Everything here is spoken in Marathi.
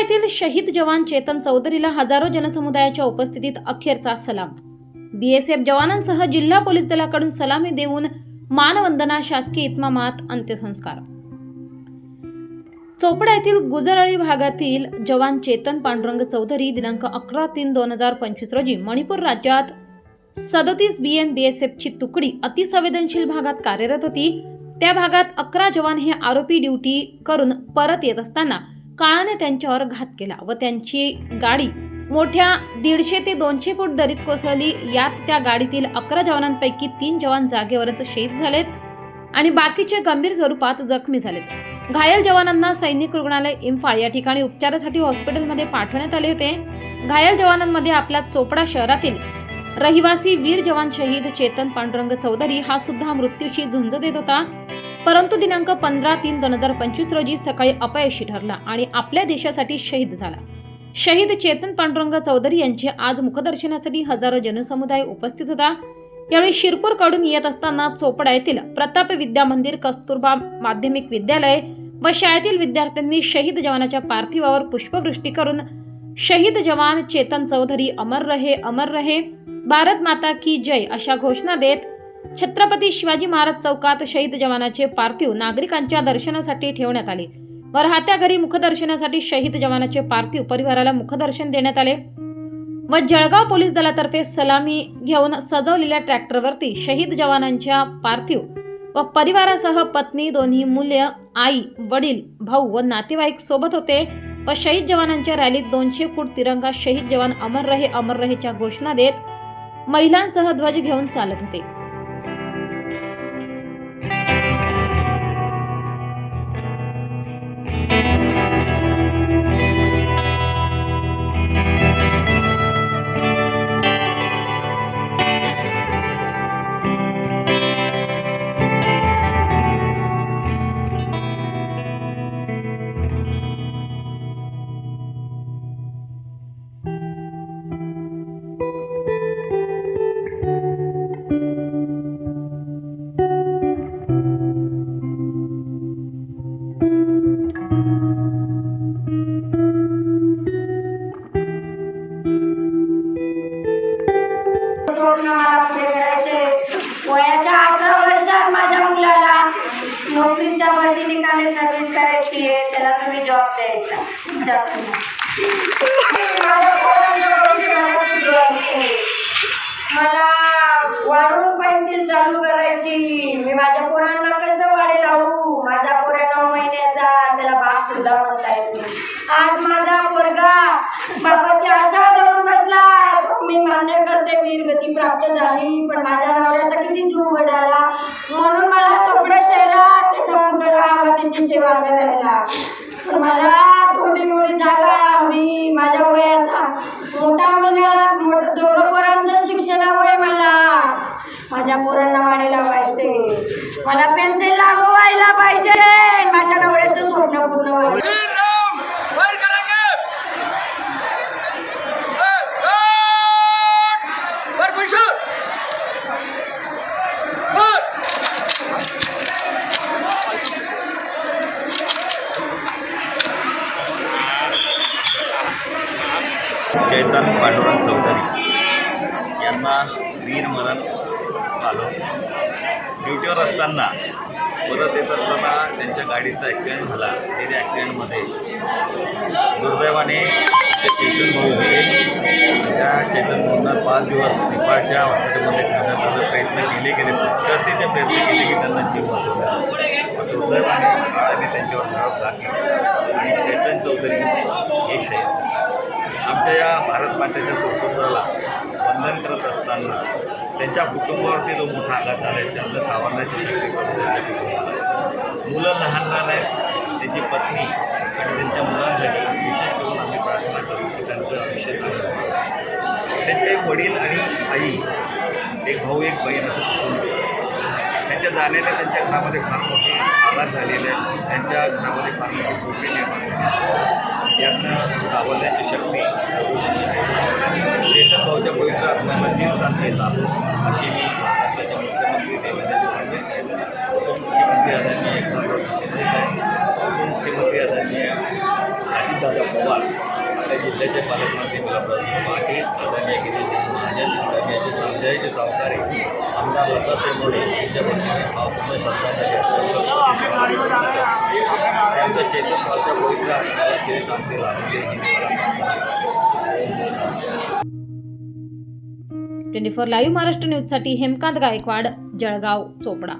येथील शहीद जवान चेतन चौधरीला हजारो जनसमुदायाच्या उपस्थितीत अखेरचा सलाम. बीएसएफ जवानांसह जिल्हा पोलीस दलाकडून सलामी देऊन मानवंदना शासकीय इतमामात अंत्यसंस्कार. चोपडा येथील गुजराळी भागातील जवान चेतन पांडुरंग चौधरी दिनांक अकरा तीन दोन हजार पंचवीस रोजी मणिपूर राज्यात सदतीस बी एन बी एस एफची तुकडी अतिसंवेदनशील भागात कार्यरत होती. त्या भागात अकरा जवान हे आरोपी ड्युटी करून परत येत असताना काळाने त्यांच्यावर घात केला व त्यांची गाडी मोठ्या दीडशे ते दोनशे फूट दरीत कोसळली. यात त्या गाडीतील अकरा जवानांपैकी तीन जवान जागेवरच शहीद झालेत आणि बाकीचे गंभीर स्वरूपात जखमी झालेत. घायल जवानांना सैनिक रुग्णालय इम्फाळ या ठिकाणी उपचारासाठी हॉस्पिटलमध्ये पाठवण्यात आले होते. घायल जवानांमध्ये आपल्या चोपडा शहरातील रहिवासी वीर जवान शहीद चेतन पांडुरंग चौधरी हा सुद्धा मृत्यूशी झुंज देत होता. परंतु दिनांक पंधरा तीन दोन हजार पंचवीस रोजी सकाळी अपयशी ठरला आणि आपल्या देशासाठी शहीद झाला. शहीद चेतन पांडुरंग चौधरी यांचे आज मुखदर्शनासाठी हजारो जनसमुदाय उपस्थित होता. यावेळी शिरपूरकडून येत असताना चोपडा येथील प्रताप विद्या मंदिर कस्तुरबा माध्यमिक विद्यालय व शाळेतील विद्यार्थ्यांनी शहीद जवानाच्या पार्थिवावर पुष्पवृष्टी करून शहीद जवान चेतन चौधरी अमर रहे अमर रहे भारत माता की जय अशा घोषणा देत छत्रपती शिवाजी महाराज चौकात शहीद जवानाचे पार्थिव नागरिकांच्या दर्शनासाठी ठेवण्यात आले. व राहत्या घरी मुखदर्शनासाठी शहीद जवानाचे पार्थिव परिवाराला मुखदर्शन देण्यात आले. व जळगाव पोलीस दलातर्फे सलामी घेऊन सजवलेल्या ट्रॅक्टरवरती शहीद जवानांच्या पार्थिव व परिवारासह पत्नी दोन्ही मूल्य आई वडील भाऊ व नातेवाईक सोबत होते व शहीद जवानांच्या रॅलीत दोनशे फूट तिरंगा शहीद जवान अमर रहे अमर रहेच्या घोषणा देत महिलांसह ध्वज घेऊन चालत होते. स्वप्न मला पुढे करायचे. वयाच्या अठरा वर्षात माझ्या मुलाला नोकरीच्या वरती ठिकाणी सर्व्हिस करायची आहे. त्याला तुम्ही जॉब द्यायचा. मला वाढून पेन्सिल चालू करायची. मी माझ्या पोरांना मान्य प्राप्त झाली पण माझ्या नवऱ्याचा किती जीव बडाला म्हणून मला चोपड्या शहरात त्याचा पुतळा हवा त्याची सेवा करायला. पण मला थोडी मोठी जागा हवी माझ्या वयाचा मोठा मुलगाला मोठं दोघं पोरांचं शिक्षणामुळे मला. माझ्या पोरांना वाढे लावायचे मला पेन्सिल लागवायला पाहिजे. माझ्या नवऱ्या स्वप्न पूर्ण व्हायला वीर राम वर करेंगे वर वर पीछे वर चैतन पांडुरंग चौधरी यांना वीर मरण आलं. ड्युटीवर असताना परत येत असताना त्यांच्या गाडीचा ॲक्सिडेंट झाला. आणि त्या ॲक्सिडेंटमध्ये दुर्दैवाने ते चेतन भाऊ होते त्या चेतन भाऊंना पाच दिवस नेपाळच्या हॉस्पिटलमध्ये ठेवण्याचा प्रयत्न केले गेले शर्तीचे प्रयत्न केले की त्यांना जीव वाचवला पण दुर्दैवाने काळाने त्यांच्यावर झडप लागली. आणि चेतन चौधरी हे शहीद या भारत मातेच्या स्वातंत्र्याला वंदन करत असताना त्यांच्या कुटुंबावरती जो मोठा आघात झाला आहे त्यातलं सावरण्याची शक्ती करून त्यांच्या कुटुंबाला. मुलं लहान लहान आहेत. त्याची पत्नी आणि त्यांच्या मुलांसाठी विशेष करून आम्ही प्रार्थना करू की त्यांचं आयुष्य चांगलं त्यांचे एक वडील आणि आई एक भाऊ एक बहीण असं कुटुंब त्यांच्या जाण्याने त्यांच्या घरामध्ये फार मोठी आघात झालेले आहेत. त्यांच्या घरामध्ये फार मोठी खोटी निर्माण झाली यातनं सावरण्याची शक्ती चेतन पवित्र आत्म्याला जीव शांती लाभो अशी मी महाराष्ट्राचे मुख्यमंत्री देवेंद्र फडणवीस साहेब उपमुख्यमंत्री आदरणीय एकनाथराव शिंदे साहेब उपमुख्यमंत्री आदरणीय अजितदादा पवार आपल्या जिल्ह्याचे पालकमंत्री गुलाबराव पाटील आदरणीय गिरीश महाजन आदरणीय संजयचे सावकारे आमदार लतासाहेब मोरे यांच्या वतीने भावपूर्ण श्रद्धांजली अर्पण करतो. त्यांच्या पवित्र आत्म्याला चिरशांती लाभली ही ट्वेंटी फोर लाईव्ह महाराष्ट्र न्यूजसाठी हेमकांत गायकवाड जळगाव चोपडा.